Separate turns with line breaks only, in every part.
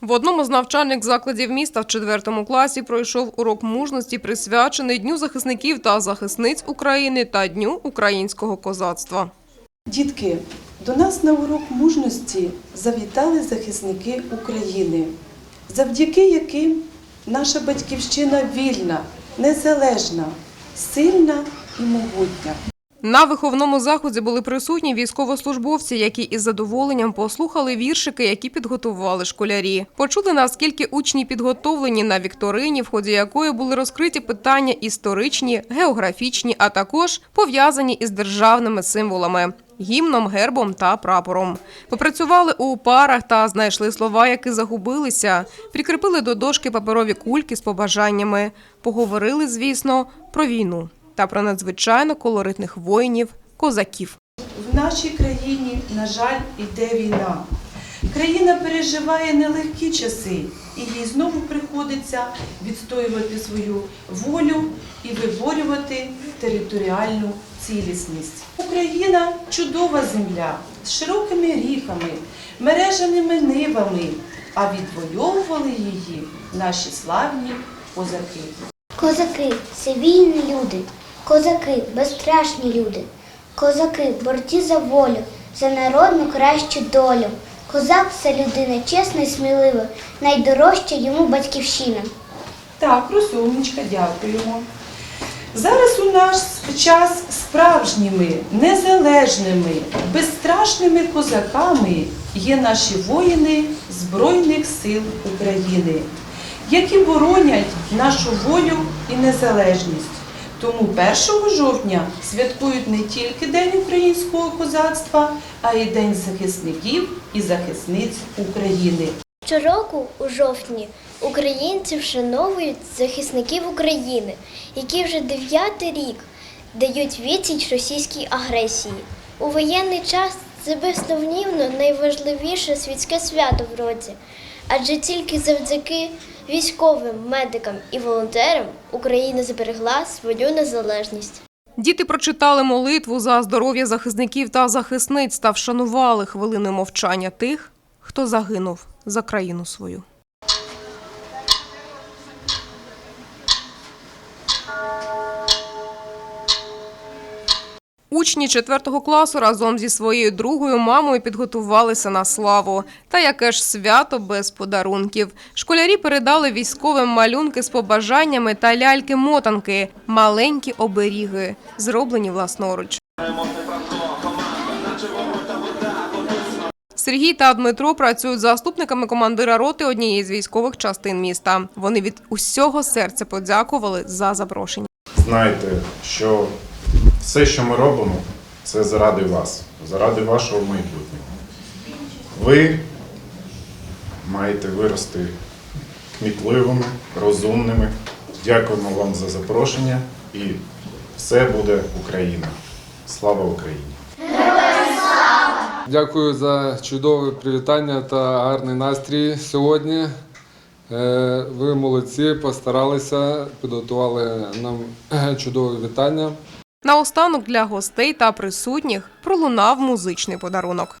В одному з навчальних закладів міста в четвертому класі пройшов урок мужності, присвячений Дню захисників та захисниць України та Дню українського козацтва.
Дітки, до нас на урок мужності завітали захисники України, завдяки яким наша батьківщина вільна, незалежна, сильна і могутня.
На виховному заході були присутні військовослужбовці, які із задоволенням послухали віршики, які підготували школярі. Почули наскільки учні підготовлені на вікторині, в ході якої були розкриті питання історичні, географічні, а також пов'язані із державними символами. Гімном, гербом та прапором попрацювали у парах та знайшли слова, які загубилися. Прикріпили до дошки паперові кульки з побажаннями. Поговорили, звісно, про війну та про надзвичайно колоритних воїнів козаків.
В нашій країні, на жаль, іде війна. Країна переживає нелегкі часи, і їй знову приходиться відстоювати свою волю і виборювати територіальну цілісність. Україна чудова земля з широкими ріками, мережаними нивами, а відвоювали її наші славні козаки.
Козаки це вільні люди, козаки безстрашні люди, козаки борці за волю, за народну кращу долю. Козак це людина чесна і смілива, найдорожча йому батьківщина.
Так, Русумничка, дякуємо. Зараз у нас час справжніми, незалежними, безстрашними козаками є наші воїни Збройних сил України, які боронять нашу волю і незалежність. Тому 1 жовтня святкують не тільки День українського козацтва, а й День захисників і захисниць України.
Щороку у жовтні українці вшановують захисників України, які вже дев'ятий рік дають відсіч російській агресії. У воєнний час це безсумнівно найважливіше світське свято в році, адже тільки завдяки військовим, медикам і волонтерам Україна зберегла свою незалежність.
Діти прочитали молитву за здоров'я захисників та захисниць та вшанували хвилини мовчання тих, хто загинув за країну свою. Учні 4 класу разом зі своєю другою мамою підготувалися на славу. Та яке ж свято без подарунків. Школярі передали військовим малюнки з побажаннями та ляльки-мотанки, маленькі оберіги, зроблені власноруч. Сергій та Дмитро працюють заступниками командира роти однієї з військових частин міста. Вони від усього серця подякували за запрошення.
Знайте, що все, що ми робимо, це заради вас, заради вашого майбутнього. Ви маєте вирости кмітливими, розумними. Дякуємо вам за запрошення і все буде Україна. Слава Україні!
Дякую за чудове привітання та гарний настрій сьогодні. Е, Ви молодці, постаралися, підготували нам е, чудове вітання.
Наостанок для гостей та присутніх пролунав музичний подарунок.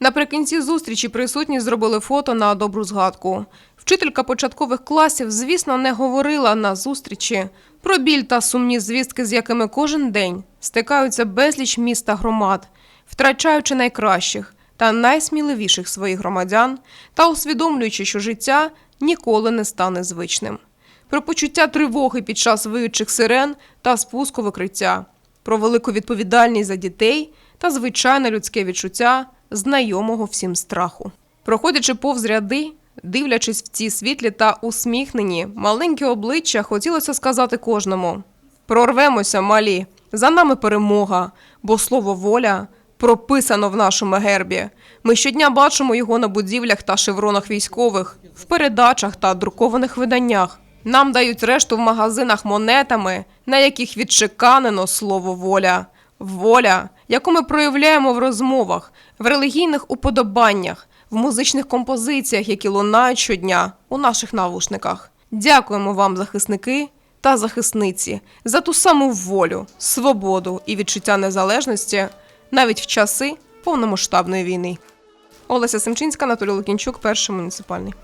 Наприкінці зустрічі присутні зробили фото на добру згадку. Вчителька початкових класів, звісно, не говорила на зустрічі про біль та сумні звістки, з якими кожен день стикаються безліч міст та громад, втрачаючи найкращих та найсміливіших своїх громадян та усвідомлюючи, що життя ніколи не стане звичним. Про почуття тривоги під час виючих сирен та спуску в укриття, про велику відповідальність за дітей та звичайне людське відчуття знайомого всім страху. Проходячи повз ряди, дивлячись в ці світлі та усміхнені, маленькі обличчя, хотілося сказати кожному: прорвемося, малі, за нами перемога, бо слово воля прописано в нашому гербі. Ми щодня бачимо його на будівлях та шевронах військових, в передачах та друкованих виданнях. Нам дають решту в магазинах монетами, на яких відчеканено слово воля. Воля, яку ми проявляємо в розмовах, в релігійних уподобаннях, в музичних композиціях, які лунають щодня у наших навушниках. Дякуємо вам, захисники та захисниці за ту саму волю, свободу і відчуття незалежності навіть в часи повномасштабної війни. Олеся Семчинська, Анатолій Лукінчук, перший муніципальний.